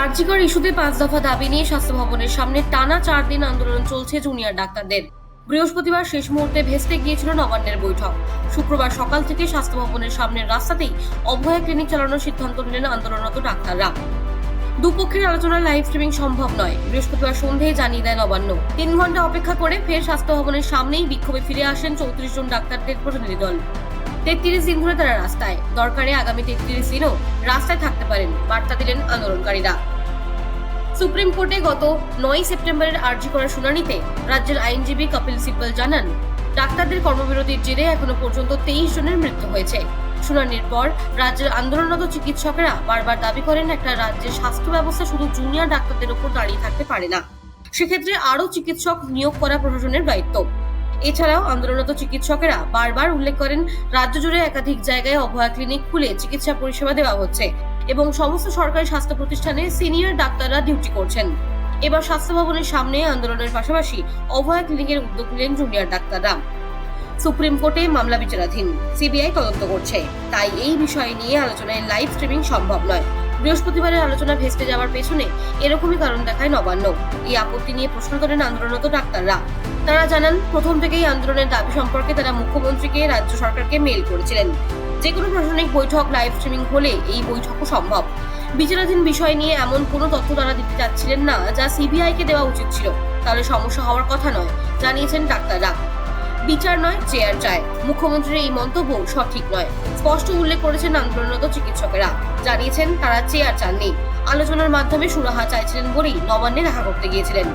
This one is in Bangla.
আর্জিকর ইস্যুতে পাঁচ দফা দাবি নিয়ে স্বাস্থ্য ভবনের সামনে টানা চার দিন আন্দোলন চলছে জুনিয়র ডাক্তারদের। বৃহস্পতিবার শেষ মুহূর্তে ভেস্তে গিয়েছিল নবান্নের বৈঠক। শুক্রবার সকাল থেকে স্বাস্থ্য ভবনের সামনের রাস্তাতেই অভয়া ক্লিনিক চালানোর সিদ্ধান্ত নিলেন আন্দোলনরত ডাক্তাররা। দুপক্ষের আলোচনায় লাইভ স্ট্রিমিং সম্ভব নয়। বৃহস্পতিবার সন্ধ্যেই জানিয়ে দেয় নবান্ন। তিন ঘণ্টা অপেক্ষা করে ফের স্বাস্থ্য ভবনের সামনেই বিক্ষোভে ফিরে আসেন চৌত্রিশ জন ডাক্তারদের প্রতিনিধি দল। তেত্রিশ দিন ধরে তারা রাস্তায়। দরকারে আগামী তেত্রিশ দিনও রাস্তায় থাকতে পারেন, বার্তা দিলেন আন্দোলনকারীরা। সুপ্রিম কোর্টে গত নয় সেপ্টেম্বরের আর্জি করার শুনানিতে রাজ্যের আইনজীবী কপিল সিব্বল জানান, ডাক্তারদের কর্মবিরতির জেরে এখনও পর্যন্ত তেইশ জনের মৃত্যু হয়েছে। শুনানির পর রাজ্যের আন্দোলনরত চিকিৎসকেরা বারবার দাবি করেন একটা রাজ্যের স্বাস্থ্য ব্যবস্থা শুধু জুনিয়র ডাক্তারদের উপর দাঁড়িয়ে থাকতে পারে না। সেক্ষেত্রে আরও চিকিৎসক নিয়োগ করা প্রশাসনের দায়িত্ব। এছাড়াও আন্দোলনরত চিকিৎসকেরা বারবার উল্লেখ করেন, রাজ্য জুড়ে একাধিক জায়গায় অভয়া ক্লিনিক খুলে চিকিৎসা পরিষেবা দেওয়া হচ্ছে এবং সমস্ত সরকারি স্বাস্থ্য প্রতিষ্ঠানে সিনিয়র ডাক্তাররা ডিউটি করছেন। এবার স্বাস্থ্য ভবনের সামনে আন্দোলনের পাশাপাশি অভয়া ক্লিনিকের উদ্যোগ নিলেন জুনিয়র ডাক্তাররা। সুপ্রিম কোর্টে মামলা বিচারাধীন, সিবিআই তদন্ত করছে। তাই এই বিষয় নিয়ে আলোচনায় লাইভ স্ট্রিমিং সম্ভব নয়। বৃহস্পতিবারের আলোচনা ভেস্তে যাওয়ার পেছনে এরকমই কারণ দেখায় নবান্ন। এই আপত্তি নিয়ে প্রশ্ন তোলেন আন্দোলনরত ডাক্তাররা। তারা জানান, প্রথম থেকেই আন্দোলনের দাবি সম্পর্কে তারা মুখ্যমন্ত্রীকে রাজ্য সরকারকে মেল করেছিলেন। যে কোনো প্রশাসনিক বৈঠক, লাইভ স্ট্রিমিং হলে এই বৈঠকও সম্ভব। বিচারাধীন বিষয় নিয়ে এমন কোনো তথ্য তারা দিতে চাচ্ছিলেন না, যা সিবিআই কে দেওয়া উচিত ছিল। তাহলে সমস্যা হওয়ার কথা নয়, জানিয়েছেন ডাক্তাররা। বিচার নয়, চেয়ার চায়। মুখ্যমন্ত্রীর এই মন্তব্য সঠিক নয়। স্পষ্ট উল্লেখ করেছেন আন্দোলনরত চিকিৎসকেরা। জানিয়েছেন তারা চেয়ার চাননি। আলোচনার মাধ্যমে সুরাহা চাইছিলেন বলেই নবান্নে দেখা করতে গিয়েছিলেন।